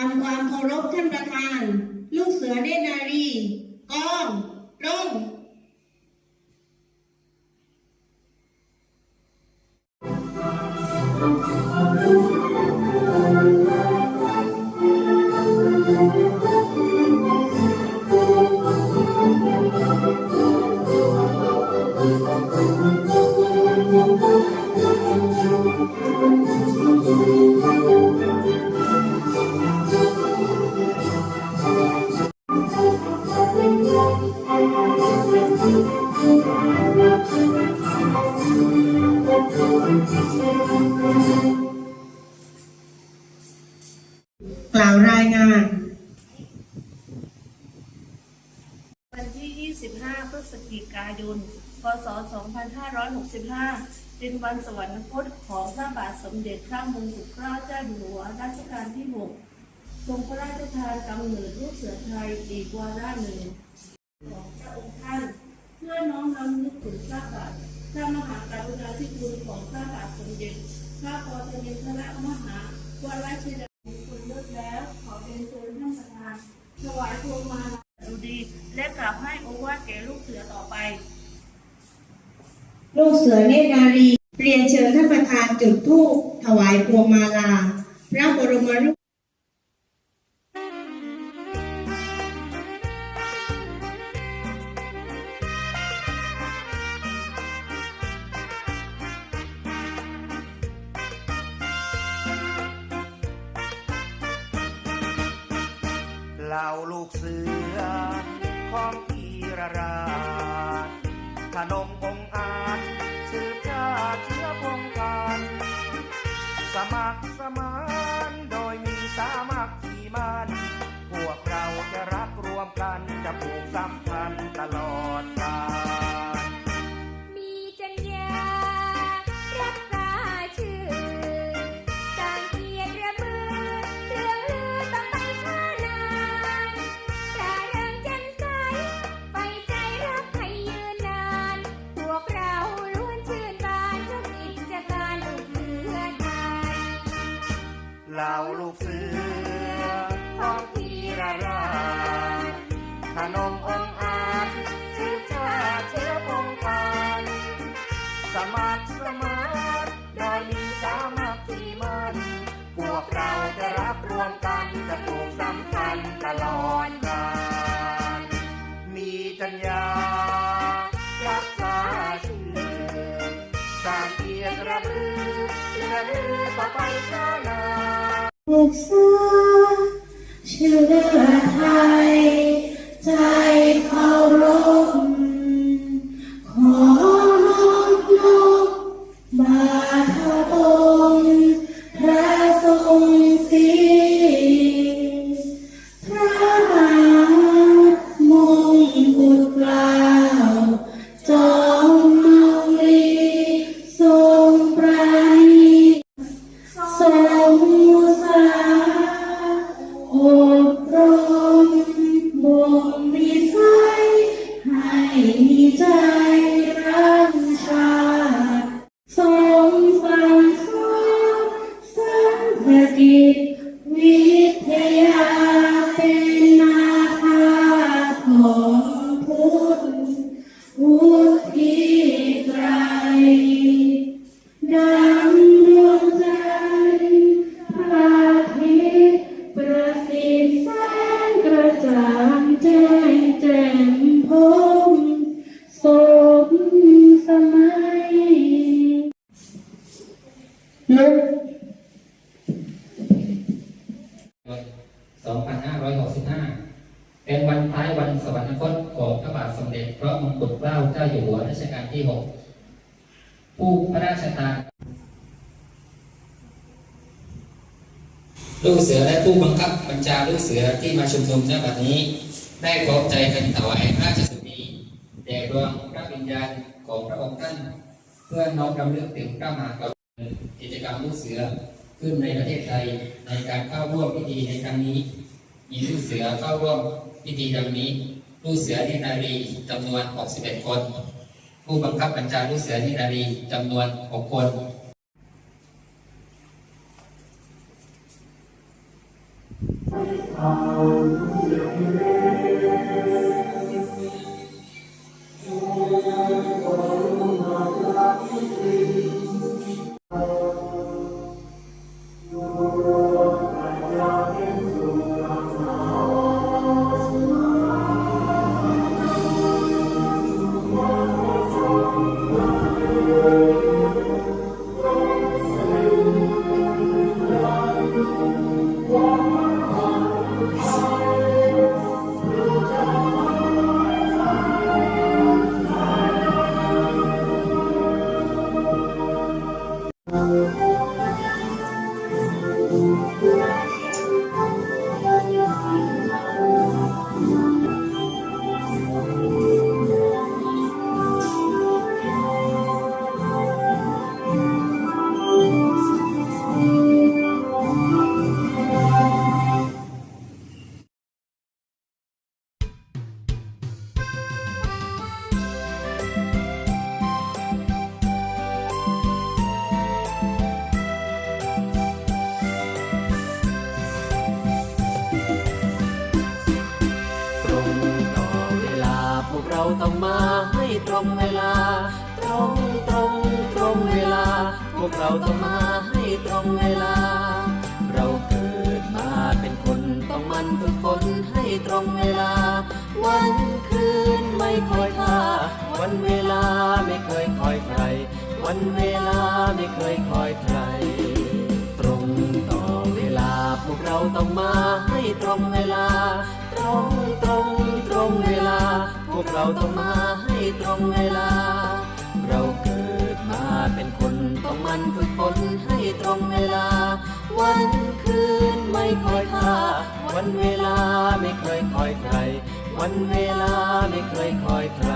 ทำความเคารพท่านประธาน ลูกเสือเนนารีกองร่ง กล่าวรายงาน วันที่ 25 พฤศจิกายน พศ 2565 เป็นวันสวรรคตของพระบาทสมเด็จพระมงกุฎเกล้าเจ้าอยู่หัวรัชกาลที่ 6 ทรงพระราชทานกำเนิดลูกเสือไทยอีกวาระหนึ่งของพระองค์ท่าน เพื่อน้อมรำลึกถึงพระบาทพระมหากรุณาธิคุณ ของพระบาทสมเด็จพระปรมินทรมหาวรชิรมงคลเลิศแล้ว ขอเป็นเชิญท่านประธานถวายพวงมาลาดูดี และกล่าวให้โอวาทแก่ลูกเสือต่อไป ลูกเสือเนตรนารีเรียนเชิญท่านประธานจุดธูปถวายพวงมาลา พระบรมรูป สือของพีราราชขนมองอาจสืบชาติเชื้อพงศ์กันสมัครสมานโดยมีสามัคคีมา ญญารักษาชื่อสร้างเกียรติระลือเลื่อนลือต่อไปชานาลูกเ一 ด็จพระมงกุฎเกล้าเจ้าอยู่หัวรัชกาลที่6ผู้พระราชทานลูกเสือและผู้บังคับบัญชาลูกเสือที่มาชุมนุมณบัดนี้ ได้พร้อใจกันถวายพระราชสุนีแด่ดวงพระวิญญาณของพระองค์ท่าน เพื่อน้อมรำลึกถึงพระมหากรุณาธิคุณกิจกรรมลูกเสือขึ้นในประเทศไทยในการเข้าร่วมพิธีในครั้งนี้ มีลูกเสือเข้าร่วมพิธีดังนี้ ลูกเสือนินารีจำนวน 61 คน ผู้บังคับบัญชาลูกเสือนินารีจำนวน 6 คนอ รงเวลา ตรงตรงตรงเวลา พวกเราต้องมาให้ตรงเวลา เราเกิดมาเป็นคนต้องมันฝึกฝนให้ตรงเวลา วันคืนไม่คอยท่า วันเวลาไม่เคยคอยใคร วันเวลาไม่เคยคอยใคร ตรงต่อเวลาพวกเราต้องมาให้ตรงเวลา ตรงตรงตรงเวลา พวกเราต้องมา งเวลา เราเกิดมาเป็นคนต้องมันฝึกฝนให้ตรงเวลา วันคืนไม่คอยท่า วันเวลาไม่เคยคอยใคร วันเวลาไม่เคยคอยใคร